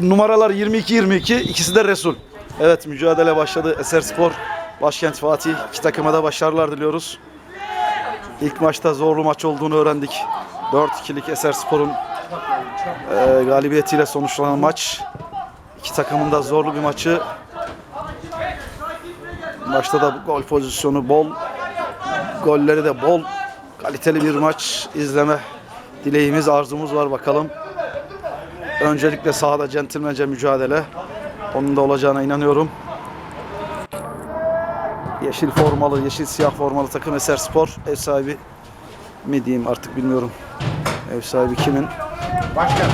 Numaralar 22-22 ikisi de Resul. Evet mücadele başladı. Eser Spor, Başkent Fatih. İki takıma da başarılar diliyoruz. İlk maçta zorlu maç olduğunu öğrendik. 4-2'lik Eser Spor'un e, galibiyetiyle sonuçlanan maç. İki takımın da zorlu bir maçı. Maçta da gol pozisyonu bol. Golleri de bol. Kaliteli bir maç izleme dileğimiz, arzumuz var bakalım. Öncelikle sahada centilmence mücadele. Onun da olacağına inanıyorum. Yeşil formalı, yeşil siyah formalı takım Eser Spor. Ev sahibi mi diyeyim artık bilmiyorum. Ev sahibi kimin? Başkan.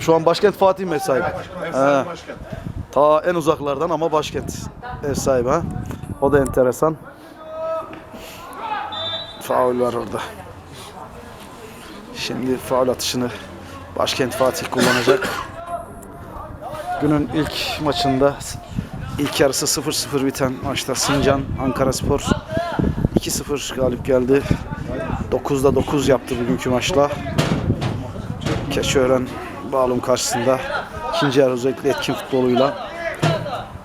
Şu an başkent Fatih mi ev sahibi? Efsane He. başkan. Ta en uzaklardan ama başkent ev sahibi ha. O da enteresan. Faul var orada. Şimdi faul atışını başkent Fatih kullanacak. Günün ilk maçında ilk yarısı 0-0 biten maçta Sincan Ankara Spor 2-0 galip geldi. 9'da 9 yaptı bugünkü maçla. Keçiören Bağlum karşısında ikinci yarı özellikle etkin futboluyla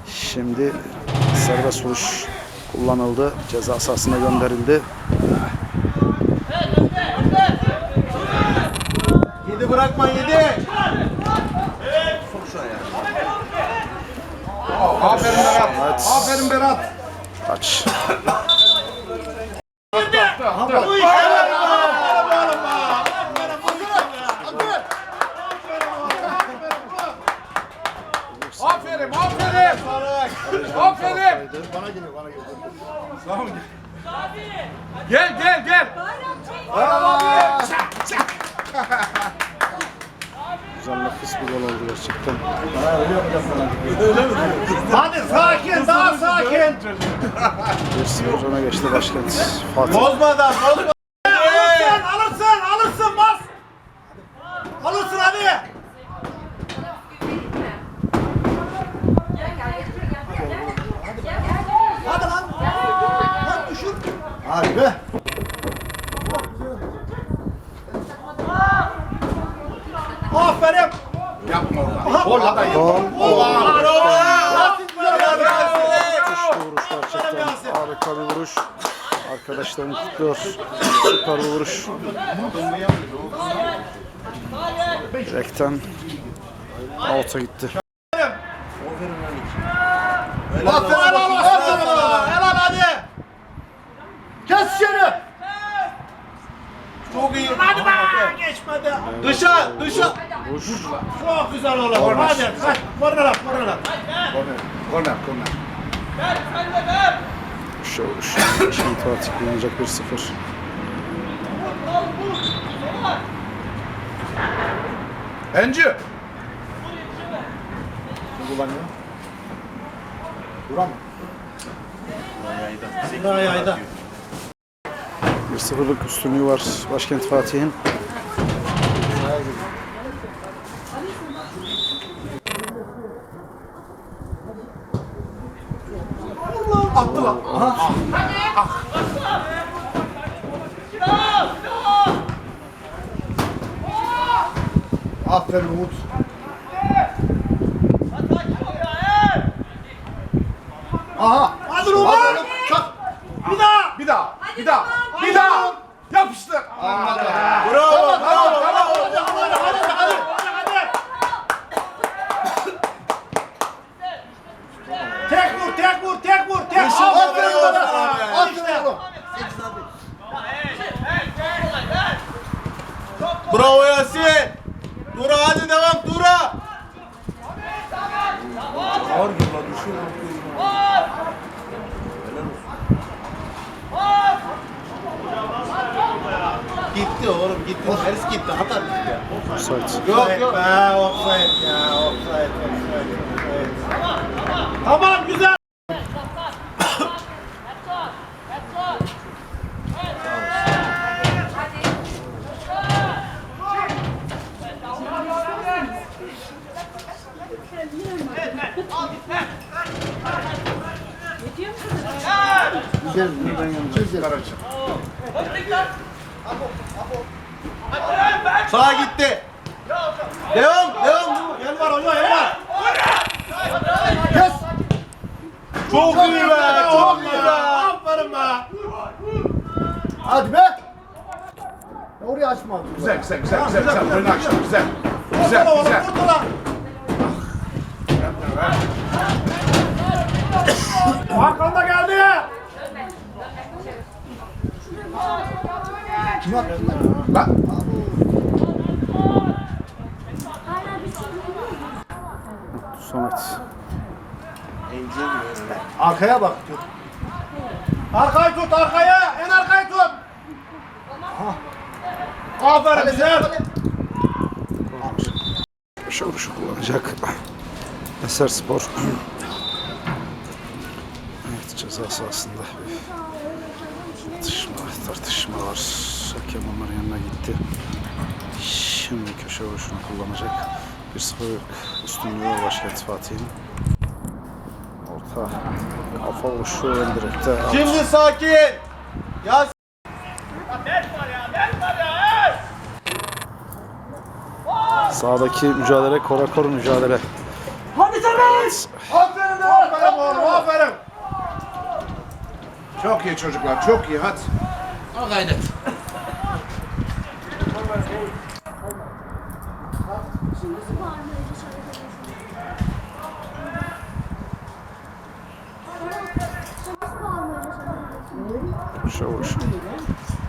şimdi serbest vuruş kullanıldı. Ceza sahasına gönderildi. Yedi bırakma yedi. Sok şuna ya. Aferin Berat. Aferin Berat. Kaç. Aferin, aferin. Aferin. Bana geliyor, bana geliyor. Tamam. Gel, gel, gel. Güzel nefis bir gol oldu gerçekten. Hadi sakin, daha sakin. 1-0 öne geçti başkent Fatih. Bozmadan, bozmadan. Alırsın, alırsın, alırsın bas. Alırsın hadi. Hadi lan. Lan düşür. Hadi be. Aferin. Yapma orada. Gol adam. Gol. Vuruş gerçekten. Harika bir vuruş. Arkadaşlarını kutluyor. Süper bir vuruş. Direkten out'a gitti. Aferin helal olsun sana. Helal hadi. Kes içeri. Çok iyi. Hadi be. Geçmedi. Dışa, dışa. Vuruş. Çok güzel oğlum. Hadi. Kaç. Korner at, korner at. Korner, korner, korner. Şu vuruş. Şimdi Fatih kullanacak 1-0. Encü. Kullanıyor. Duran mı? Daha yayda. 1-0'lık üstünlüğü var başkent Fatih'in. Attı lan. Aferin Umut. Aha. Hadi Ruman. Çak. Bir daha. Bir daha. Bir daha. Bir daha. Anladım. Bravo. Bravo. Bravo. Hadi, hadi, hadi, hadi. Tek vur, tek vur, tek vur, tek. Aferin bana. Al işte. Bravo Yasin. Dura hadi devam Dura. Ağır gibi lan düşüyor. Gitti oğlum gitti. Ters gitti. Atar gitti ya. Offside. Yok yok. Be, offside ya, offside, offside, offside. Tamam, güzel. Sağa gitti. Devam devam. oyna Emrah. Kes. Çok iyi be. Çok iyi be. Aferin be. Hadi be. Orayı açma. Güzel güzel güzel güzel güzel. Oyunu açtın güzel. Güzel güzel. kurtula. Hakan da geldi. Kim attı? Lan. Samet. Arkaya bak. Arkayı tut arkaya. En arkayı tut. Aferin güzel. Köşe vuruşu kullanacak. Eser Spor. Evet ceza sahasında bir atışma, tartışma var. Hakem onların yanına gitti. Şimdi köşe vuruşunu kullanacak. 1-0 üstünlüğü başkent Fatih'in. Orta kafa vuruşu out. Şimdi sakin. Ya Sağdaki mücadele kora kor mücadele. Aferin be. Aferin oğlum aferin. Çok iyi çocuklar çok iyi hadi. Köşe vuruşu. Vuruş.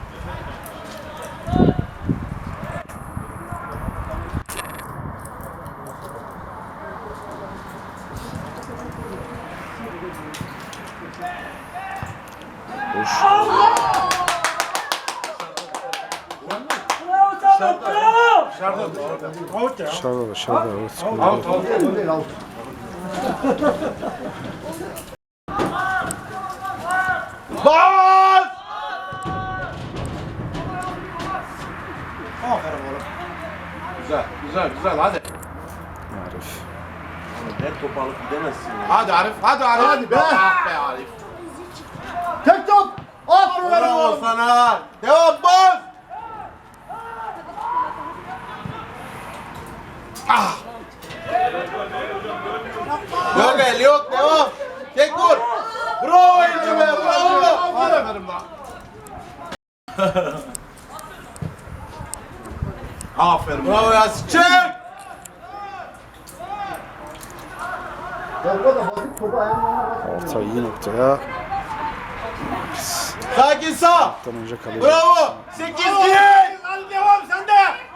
Out. Değil al. bas. Aferin oğlum. Güzel güzel güzel hadi. Arif. Her topu alıp gidemezsin ya. Hadi Arif hadi Arif. Hadi be. Ah be Arif. Tek top. Aferin Bravo oğlum. sana. Devam bas. Yok el yok devam. Tek vur. Bravo Ece be bravo. Aferin lan. Aferin. Bravo Yasin. Çık. Orta iyi noktaya. Sakin sağ. Bravo. 8 1. Hadi devam sen de.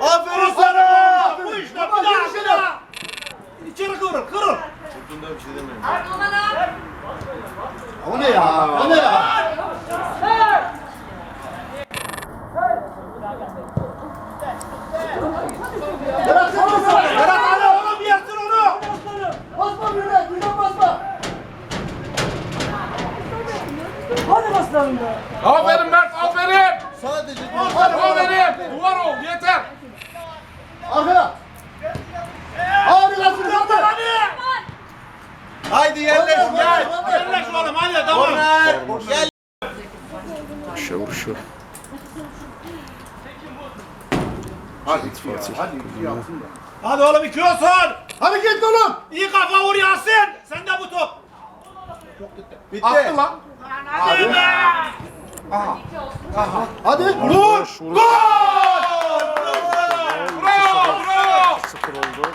Aferin sana. Bu işte bir daha bir daha. İçeri kırın kırın. O ne ya? O ne ya? Berat sen de sağ. Berat hadi oğlum yersin onu. Basma birine. Birine basma. Aferin Mert aferin. Sadece Aferin. Duvar ol yeter. Arkaya. Harikasın. Hadi. Haydi yerleş gel. Yerleş oğlum hadi tamam. Gel. Köşe vuruşu. Hadi Fatih. Hadi iyi yapsın da. Hadi oğlum iki olsun. Hadi git oğlum. İyi kafa vur Yasin. Sen de bu top. Bitti. Attı lan. Hadi be. Hadi. Vur. Gol. Bravo bravo. 0 oldu.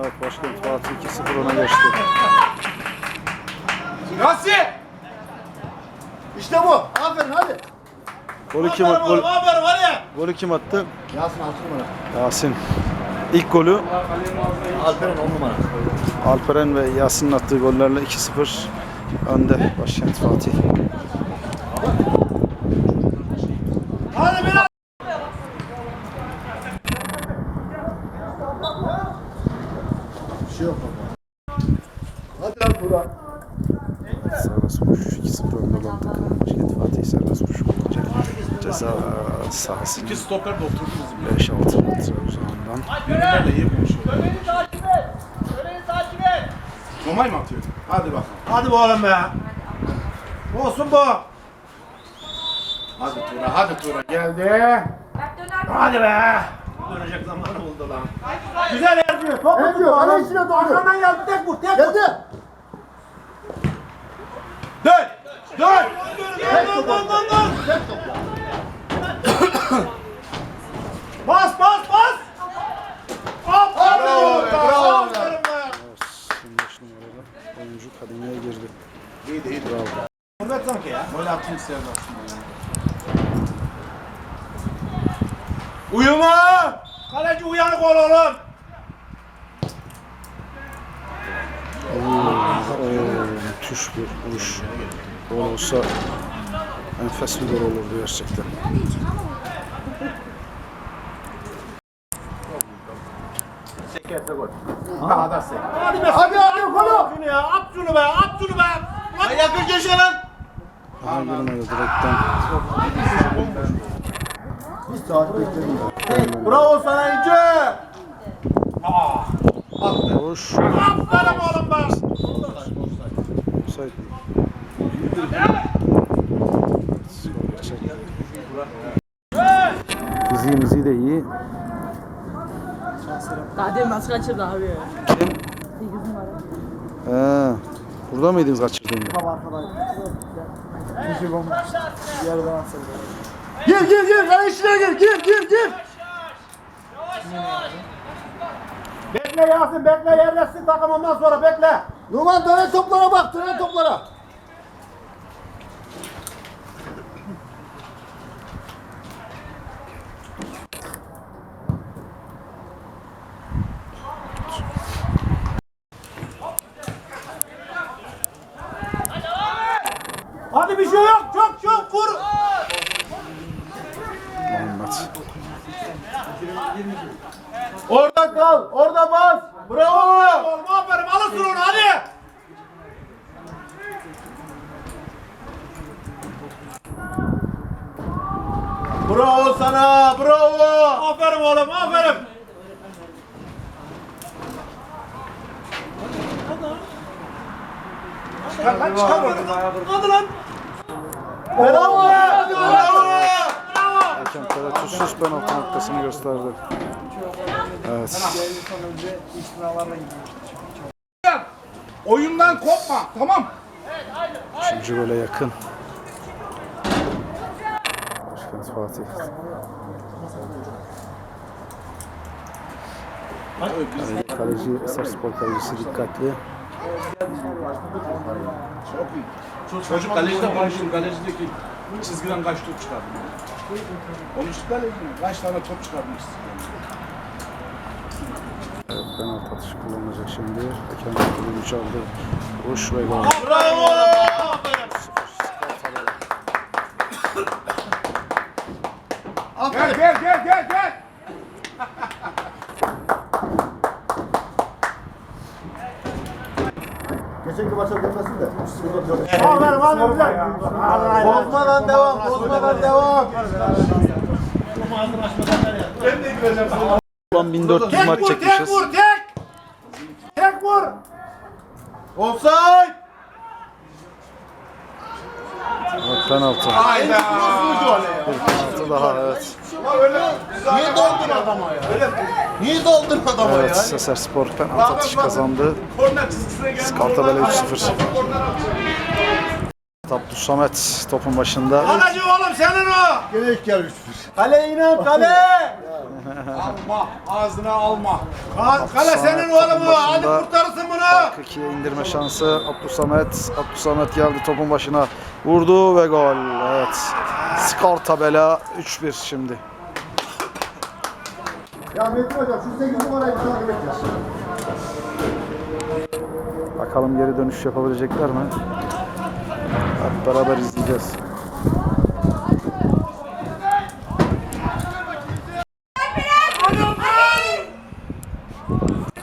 Evet başkent Fatih 2-0 öne geçti. Yasin. İşte bu. Aferin hadi. Golü kim, Aferin gol, aferin hadi. golü kim attı? Yasin altı numara. Yasin. İlk golü Alperen on numara. Alperen ve Yasin'in attığı gollerle 2-0 önde başkent Fatih. Hadi biraz. Bir şey yok baba. Hadi lan Burak. Serbest vuruş 2-0 önde olan takım başkent Fatih serbest vuruş kullanacak. Ceza stoper de oturdu bizim. 5-6 metre uzağından. Birbirlerle iyi konuşuyor. Romay mı atıyor? Hadi bakalım. Hadi bu oğlum be. Olsun bu. Hadi Tura hadi Tura geldi. Hadi be. Dönecek zamanı buldu lan. Güzel Ercü. Top tuttu. kale içine doğru. Arkadan geldi tek vur tek vur. Geldi. Dön. Dön. Tek top. Tek top. Bas bas bas. Aferin. Bravo be, bravo be. Aferin be. 25 numaralı oyuncu kademeye girdi. İyiydi iyiydi. Bravo. Forvet sanki ya. Gol attım istedim aslında ya. Uyuma. Kaleci uyanık ol oğlum. Oo, müthiş bir vuruş. Gol olsa enfes bir gol olurdu gerçekten. Sekerse gol. Daha da sek. Hadi be. Hadi hadi golü. At şunu ya. At şunu be. At şunu be. Lan yakın köşe lan. Aha girmedi direkten. Bir saat bekledim. Bravo sana İnce. Vuruş. Aferin oğlum be. Offside. Skor geçecek. Fiziği miziği de iyi. Daha demin nasıl kaçırdı abi? Kim? Ee, burada mıydınız kaçırdığında? Gir gir gir. Kale içine gir. Gir gir gir. Bekle Yasin bekle yerleşsin takım ondan sonra bekle. Numan dönen toplara bak. Dönen toplara. Hadi bir şey yok. Çok çok vur. Muhammed. Orada kal. Orada bas. Bravo. Aferin alırsın onu hadi. Bravo sana. Bravo. Aferin oğlum aferin. Çıkar lan çıkar. Hadi lan. Bravo. Bravo. Hakem tereddütsüz penaltı noktasını gösterdi. Evet. Oyundan kopma tamam. Üçüncü gole yakın. Başkent Fatih. Kaleci, kaleci Eser Spor kalecisi dikkatli. Çocuk kalecide konuştum. Kaleci diyor ki çizgiden kaç top çıkardın? Konuştuk kaleci. Kaç tane top çıkardın çizgiden? Evet, penaltı atışı kullanılacak şimdi. Hakem düdüğünü çaldı. Vuruş ve gol. Bravo. Gel gel gel gel gel. Geçenki maça gelmesin de. Aferin hadi güzel. Bozmadan devam. Bozmadan devam. Ulan 1400 Tek maç vur tek çekmişiz. vur tek. Tek vur. Offside. Evet, penaltı. Hayda. Penaltı daha evet. Niye doldun adama ya? Niye doldun adama ya? Evet, Eser Spor penaltı atışı kazandı. Korner çizgisine geldi. Skartabele 3-0. Abdus Samet topun başında. Kaleci oğlum senin o. Gene ilk yarı 3-1. Kale inan kale. Alma. Ağzına alma. Ka- Kale senin oğlum o. Hadi kurtarırsın bunu. Farkı ikiye indirme şansı Abdüsamet. Abdüsamet geldi topun başına. Vurdu ve gol. Evet. Skor tabela 3-1 şimdi. Ya Metin Hocam şu 8 numarayı takip et ya. Bakalım geri dönüş yapabilecekler mi? Hep beraber izleyeceğiz.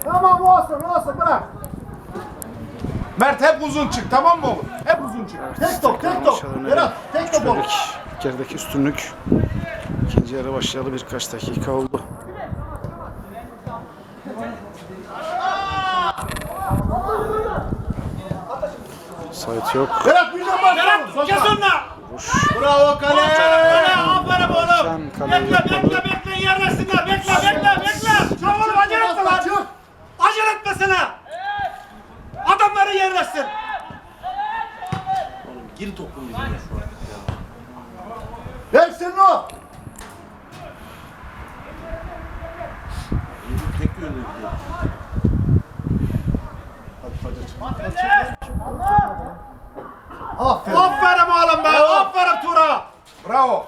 Tamam olsun olsun bırak. Mert hep uzun çık tamam mı oğlum? Hep uzun çık. Tek top tek top. Berat tek top içerideki üstünlük. İkinci yarı başlayalı birkaç dakika oldu. Sait yok. Berat bir de bak. Berat kes onunla. Bravo kale. Aferin oğlum. Bekle bekle bekle yerlesinler bekle. bekle bekle. Çık oğlum acele etme lan. Acele etmesene. Adamları yerleşsin. Gir şu an. Ver senin o. Tek yönlü gidiyor. Aferin. Aferin oğlum be. Aferin Tura. Bravo.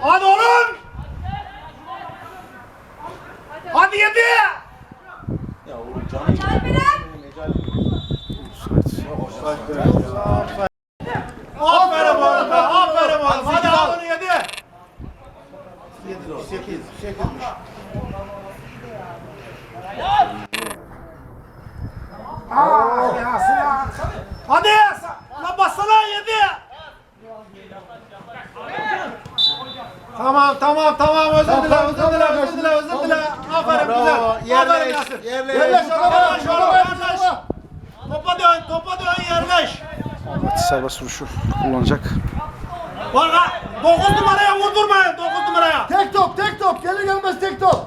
Hadi oğlum. Hadi yedi. Ya oğlum canım. Aferin oğlum be. Aferin oğlum. Hadi al onu yedi. 8. 8. Hadi. Lan bassana yedi. Tamam tamam tamam özür dile özür dile özür dile özür dile. Aferin Bravo. güzel. Aferin Yerleş. Yasir. Yerleş. Yerleş adama. Yerleş oğlum Adama yerleş. yerleş. Topa dön topa dön yerleş. Evet, serbest vuruşu kullanacak. Bak ha 9 numaraya vurdurmayın 9 numaraya. Tek top, tek top. Gelir gelmez tek top.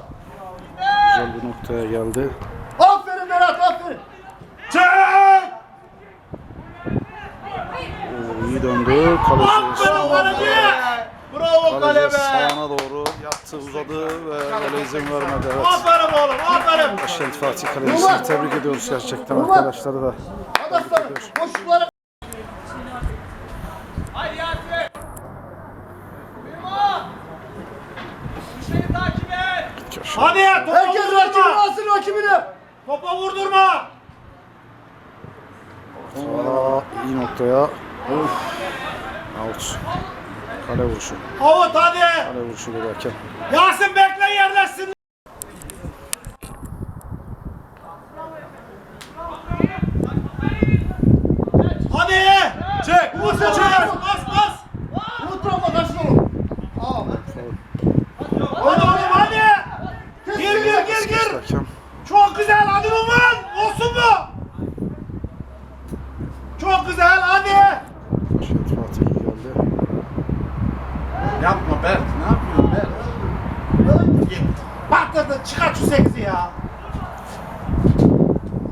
Güzel bir noktaya geldi. Aferin Berat, aferin. Çık. Oo, döndü. Kaleci, Aferin kaleci. Bravo kale kaleci be. sağına doğru yattı, uzadı ve gole izin vermedi. Evet. Aferin oğlum aferin. Başkent Fatih Kalesi'ni tebrik ediyoruz gerçekten arkadaşları da. Koşukları. Köşe. Hadi topa Herkes rakibini vurdurma. alsın rakibini. Topa vurdurma. Aa, iyi noktaya. Out. Kale vuruşu. Avut hadi. Kale vuruşu giderken. Yasin bekle yerleşsin. Hadi. Çek. Vur çek. Bas bas. Umut bırakma kaçın oğlum. Hadi oğlum hadi. Gir gir gir gir. Hakem. Çok güzel hadi Numan. Olsun mu? Çok güzel hadi. Başkent Fatih iyi geldi. Yapma Berk. Ne yapıyorsun Berk? Patladın çıkar şu sekizi ya.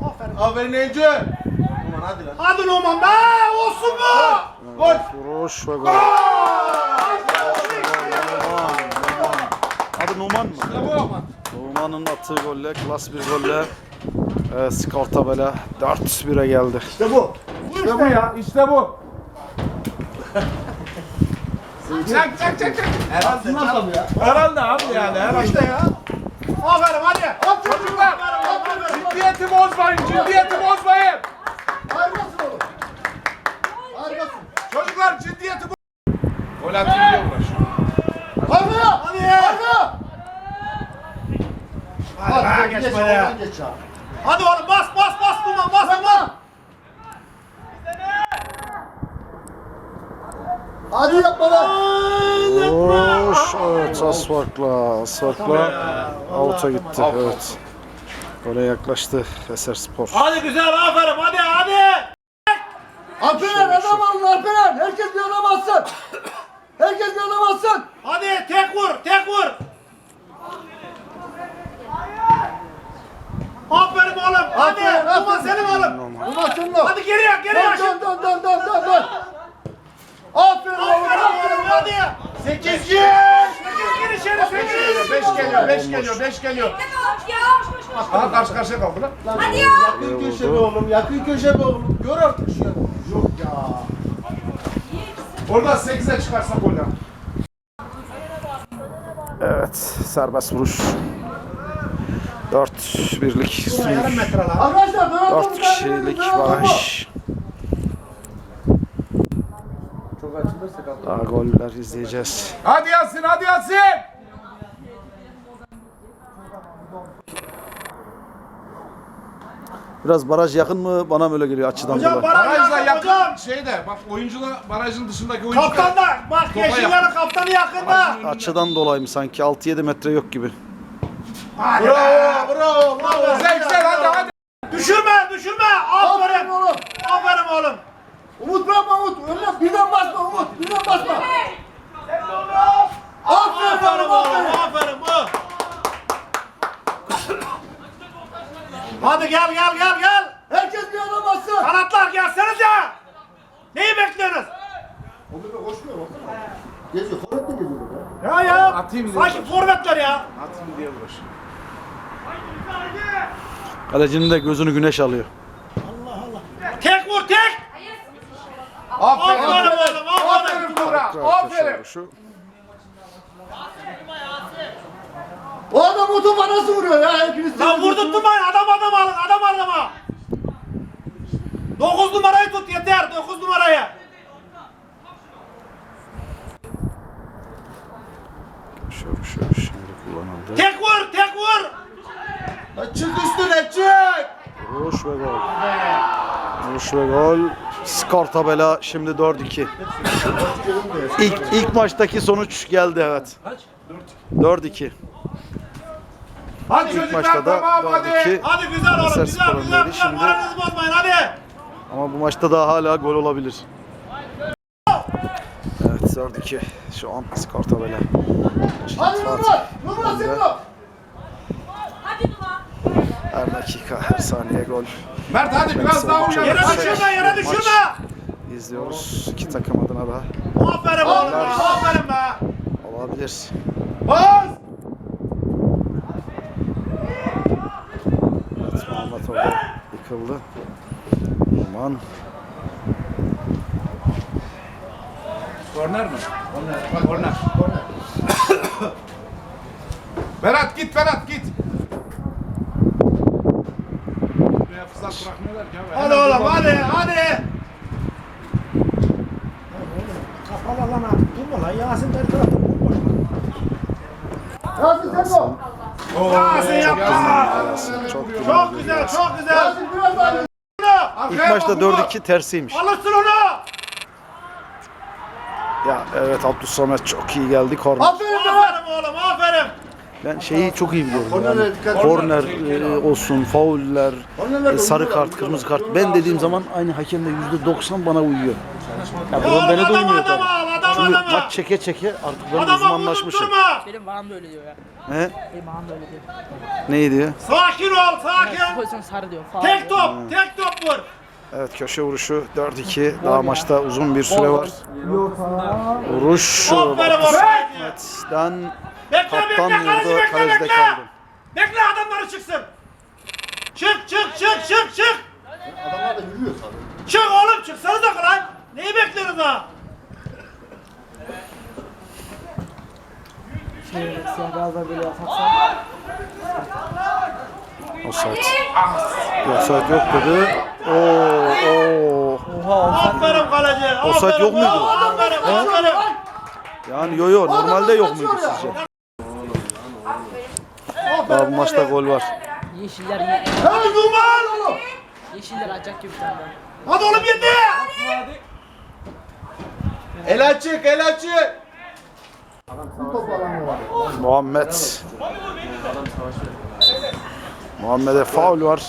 Aferin. Aferin Ece. Aman hadi lan. Hadi Numan be olsun mu? Evet, vuruş ve gol. Adı Numan mı? Numan'ın attığı golle, klas bir golle e, skor tabela 4-1'e geldi. İşte bu. İşte bu ya. İşte bu. çak çak çak çak. Nasıl ya? Herhalde abi yani. Herhalde. İşte ya. Aferin hadi. At çocuklar. Aferin, aferin. Ciddiyeti bozmayın. Ciddiyeti bozmayın. Harikasın oğlum. Harikasın. Çocuklar ciddiyeti bozmayın. Gol diye uğraşıyor. Hadi. Hadi. Hadi. Hadi, Hadi geç geç, böyle. oradan geç ya. Hadi oğlum bas bas bas Numan bas Numan. Hadi yapma lan. Vuruş, evet az farkla out'a gitti. Evet. Gole yaklaştı Eser Spor. Hadi güzel aferin hadi hadi. Alperen adam alın Alperen. Herkes bir adam alsın. Herkes bir adam alsın. Hadi tek vur tek vur. Aferin oğlum hadi. Aferin, aferin. senin oğlum. Ulan senin o. Hadi geriye geriye. Dön dön dön dön dön dön dön. Aferin oğlum. Aferin hadi. Sekiz gir. Sekiz gir içeri sekiz. Beş geliyor. Beş geliyor. Beş geliyor. Aha karşı karşıya kaldı lan. Hadi ya. Yakın köşe be oğlum. Yakın köşe be oğlum. Gör artık şu ya. Yok ya. Oradan sekize çıkarsa gol ya. Evet, serbest vuruş. 4-1'lik üstünlük. Arkadaşlar Berat 4 Topu kişilik Berat Topu. baraj. Çok açılırsa kaldı. Daha goller izleyeceğiz. Hadi Yasin. Hadi Yasin. Biraz baraj yakın mı? Bana mı öyle geliyor açıdan Hocam dolayı. baraj Barajla yakın hocam. yakın şeyde bak oyuncular barajın dışındaki oyuncular. Kaptan da bak Topa yeşillerin kaptanı yakında. Açıdan dolayı mı sanki 6-7 metre yok gibi. Hadi Bravo. be. Bravo. Bravo. Güzel güzel hadi hadi. Düşürme düşürme. Aferin Aferin. oğlum. Aferin oğlum. Umut bırakma Umut. Önüne birden basma Umut. Birden basma. Aferin oğlum aferin. Aferin bu. Hadi gel gel gel gel. Herkes bir adam atsın. Kanatlar gelsenize. Neyi bekliyorsunuz? Geziyor. Forvet de geziyor. Ya ya. Atayım diye Sanki forvetler ya. Atayım diye uğraşıyor. Kalecinin de gözünü güneş alıyor. Tek vur tek. Aferin. Aferin oğlum aferin. Aferin Buğra. Aferin. vuruşu. O adam o topa nasıl vuruyor ya? Hepiniz Lan vurdurtmayın adam adam alın adam adama. 9 numarayı tut yeter 9 numarayı. Köşe vuruşu şimdi kullanıldı. Tek vur tek vur. Çık üstüne çık. Vuruş ve gol. Vuruş ve gol. Skor tabela şimdi 4-2. İlk, ilk maçtaki sonuç geldi evet. 4-2. Hadi İlk çocuklar maçta da tamam hadi. 4-2. Hadi güzel oğlum Eser güzel Spor'un güzel güzel Şimdi- bozmayın hadi. Ama bu maçta daha hala gol olabilir. Evet 4-2. Şu an skor tabela. Hadi Fatih. Numra önde. Her dakika, her saniye gol. Mert hadi biraz daha uyan. Yere düşürme yere düşürme. İzliyoruz. İki takım adına da Aferin oğlum be, aferin be. olabilir. Bas. Evet Muhammed orada yıkıldı. Aman. Korner mi? Korner. Korner. Berat git Berat git. Fırsat bırakmıyorlar ki abi. Hadi Hemen oğlum hadi hadi. Kapalı alana durma lan Yasin der tarafta bomboş lan. Yasin sen de. o. Yasin yapma. Çok. Çok güzel çok güzel. Yasin biraz daha. İlk maçta 4-2 tersiymiş. Alırsın onu. Ya evet Abdülsamet çok iyi geldi korner. Aferin Berat. Aferin oğlum aferin. Ben şeyi çok iyi biliyorum Kornerlere yani. Korner e, olsun, fauller, e, sarı kart, kırmızı kart. Ben dediğim zaman aynı hakem de %90 bana uyuyor. Ya Ya bu oğlum beni duymuyor tabii. Çünkü maç çeke çeke artık ben uzmanlaşmışım. Benim bağım da öyle diyor ya. He? Benim bağım da öyle diyor. Neyi diyor? Sakin ol sakin. pozisyon sarı diyor. Falan Tek diyor. top tek top vur. Evet köşe vuruşu 4-2. Daha maçta uzun bir süre var. Vuruş. Aferin oğlum. Ahmet'ten Bekle kaptan bekle kaleci vurdu. bekle Kalecide bekle. kaldı. Bekle adamları çıksın. Çık çık çık çık çık. Adamlar da yürüyor sadece. Çık oğlum çıksanıza lan. Neyi bekliyorsunuz ha? Şey, siyah beyazlar böyle yaparsa. Offside. Offside yok dedi. Oo, oo. Aferin kaleci. Offside aferin. yok muydu? Aferin aferin. Yani yo yo normalde yok muydu sizce? Daha bu maçta gol var. Yeşiller ye Hey Numan oğlum. Yeşiller acayip gibi daha. Hadi oğlum yedi. El açık el açık. Muhammed. Muhammed'e faul var.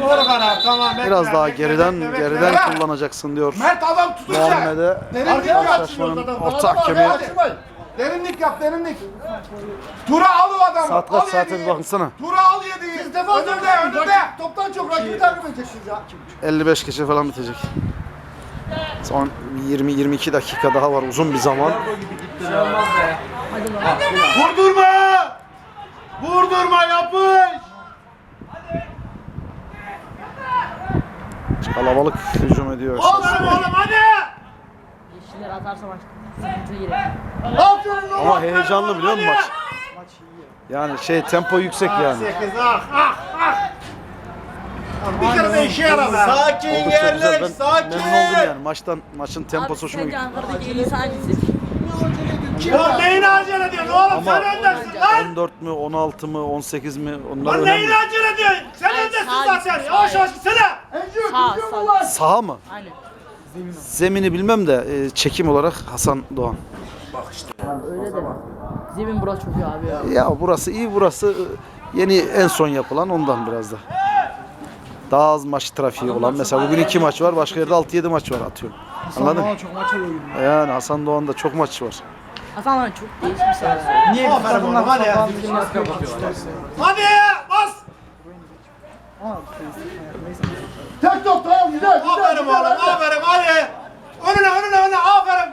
Doğru karar tamam. Biraz daha geriden geriden kullanacaksın diyor. Mert adam tutacak. Muhammed'e karşılaşmanın orta hakemi. Derinlik yap derinlik. Tura al o adamı. saat al kaç yediği. bakınsana. Tura al yediği. Siz defans Önünde önünde. Toptan çok rakibi takip edeceksiniz ya. 55 geçe falan bitecek. Son 20-22 dakika daha var uzun bir zaman. Vurdurma. Vurdurma yapış. Kalabalık hücum ediyor. Aferin oğlum hadi. Yeşiller atarsa maç Ama heyecanlı biliyor musun maç? Yani şey tempo yüksek yani. 8 ah ah ah. Lan Bir kere de işe yarar be. Sakin Oldukça güzel. yerleş Ben sakin. memnun oldum yani. Maçtan maçın temposu hoşuma gitti. Ankara'daki en iyisi hangisi? Ya neyin acele ediyorsun oğlum Ama- sen öndesin lan. 14 mü, 16 mı, 18 mi onlar Lan neyin önemli. acele ediyorsun? Sen Ay, öndesin sağ zaten. Yavaş yavaş gitsene. Sağ, sağ. Saha mı? Aynen. Zemini bilmem de e, çekim olarak Hasan Doğan. Öyle de. Zemin burası çok iyi abi ya. Ya burası iyi burası e, yeni en son yapılan ondan biraz da. Daha az maç trafiği olan mesela bugün iki maç var başka yerde 6-7 maç var atıyorum. Anladın mı? Çok maça yoruyor. Yani Hasan Doğan'da çok maç var. Hasan abi çok değişmişler. ya. Niye bir takımlar hadi ya. Hadi bas. Tek top tamam güzel güzel. Aferin güzel, oğlum hadi. aferin hadi. Önüne önüne önüne aferin.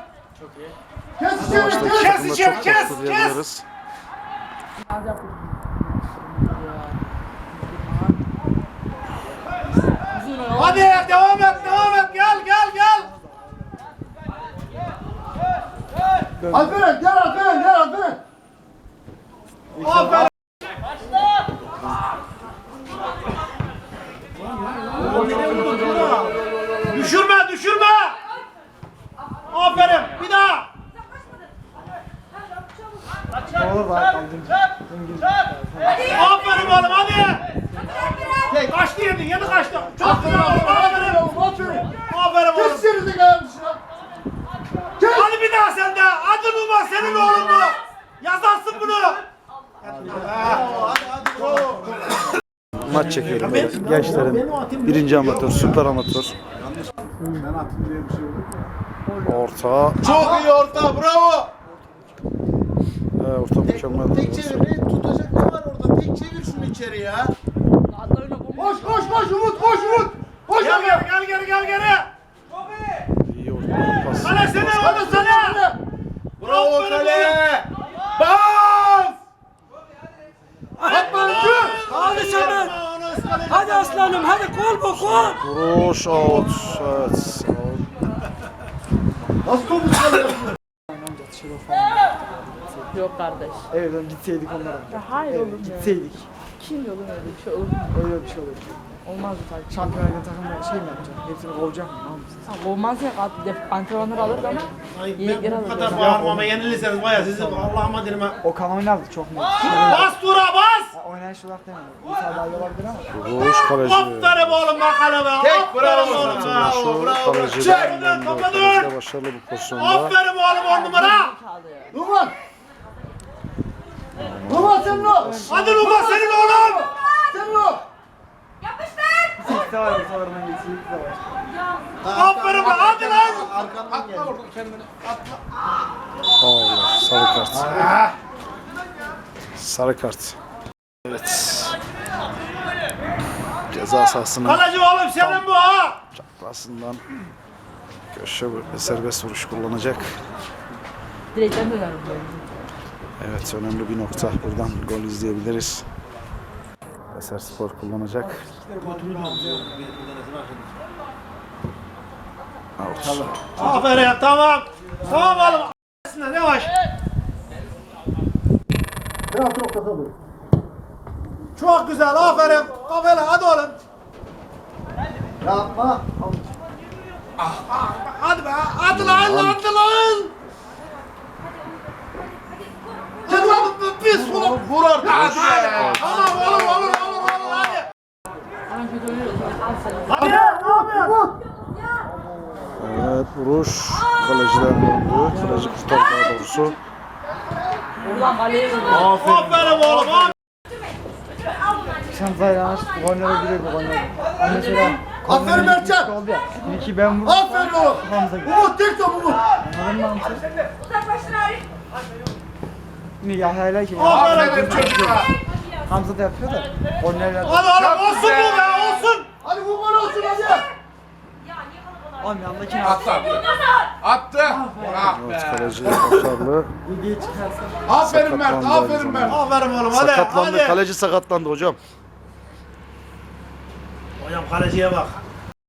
Kes içeri Maçta kes. içeri, çok kes, toplu kes. diyebiliriz. Hadi devam et devam et gel gel gel. Alperen gel Alperen gel Alperen. Aferin. Düşürme düşürme. Aferin bir daha. Aferin oğlum hadi. Kaçtı yedin yedi kaçtı. Çok güzel oğlum aferin. Aferin. Aferin Kes oğlum. içeri de gel dışına. Kes. Hadi bir daha sen de. Hadi Numan senin oğlun bu. Yazarsın bunu. Maç çekiyorum böyle. Gençlerin birinci amatör, süper amatör. Orta, Çok iyi orta bravo. e, orta mükemmel. Tek çevir. Tutacak ne var orada? Tek çevir şunu içeri ya. Koş koş koş Umut koş Umut. Koş Gel gel gel gel gel gel. İyi orta, iyi pas. Kale senin oğlum sana. Bravo kale. Bas. Atma Öncü. Hadi Samet. Hadi bu kol. Vuruş, out. Evet. Nasıl topu çıkarıyorsun? Yok kardeş. Evet oğlum gitseydik onlara. Ya hayır oğlum ya. Gitseydik. Kim oğlum öyle bir şey olur mu? Öyle bir şey olur. Olmaz bu tabii. Şampiyonlar takımda şey mi yapacaksın? Hepsini kovacak mı? Ne yapacaksın? Ha, olmaz ya. Antrenmanları alır ama yedekleri Bu alır. kadar ya. bağırmama yenilirseniz baya sizi Allah'ıma dilime. Okan oynardı çok net. Bas Tura bas. Oynayış olarak demiyorum. İnşallah olabilir ama. Vuruş, kaleci. Aferin oğlum bakalım be. Tek bravo oğlum. Bravo bravo. kaleci Çek. de başarılı bu pozisyonda. Aferin oğlum on numara. Numan. Numan senin o. Hadi Numan senin oğlum. Senin o. Sikti de var. Sonradan gitsin. de var. Aferin be hadi lan. Arkandan gel. Allah, sarı kart. Sarı kart. Evet. Ceza sahasının Kaleci oğlum senin bu ha. çaprazından köşe ve serbest vuruş kullanacak. Direkten döner bu. Evet önemli bir nokta. Buradan gol izleyebiliriz. Eser Spor kullanacak. Out. Aferin tamam. Tamam oğlum. A**sına, Yavaş. Çok güzel aferin. Kafayla hadi oğlum. Yapma. Hadi be hadi lan hadi lan. Hadi lan pis oğlum. Vur artık. Hadi. Tamam oğlum oğlum oğlum oğlum hadi. Hadi ne yapıyorsun? Evet vuruş. Kaleciden döndü. Kaleci kurtardı daha doğrusu. Aferin oğlum aferin. Sen zaten gollere giriyor bu gollere. Mesela Aferin Mertcan. oldu ya. Bir iki ben vurdum. Aferin oğlum. Hamza gibi. Umut tek top Umut. Anladın mı Hamza? Şimdi Yahya'yla ki. Aferin çocuğa. Hamza da yapıyor da. Gollerle. Hadi oğlum olsun bu be olsun. Hadi bu gol olsun hadi. Oğlum yanındakini at. Attı. Evet kaleci başarılı. İlgiyi çıkarsa. Aferin Mert Sakatlandı aferin Mert. Aferin oğlum hadi Sakatlandı. hadi. Kaleci sakatlandı hocam. Hocam kaleciye bak.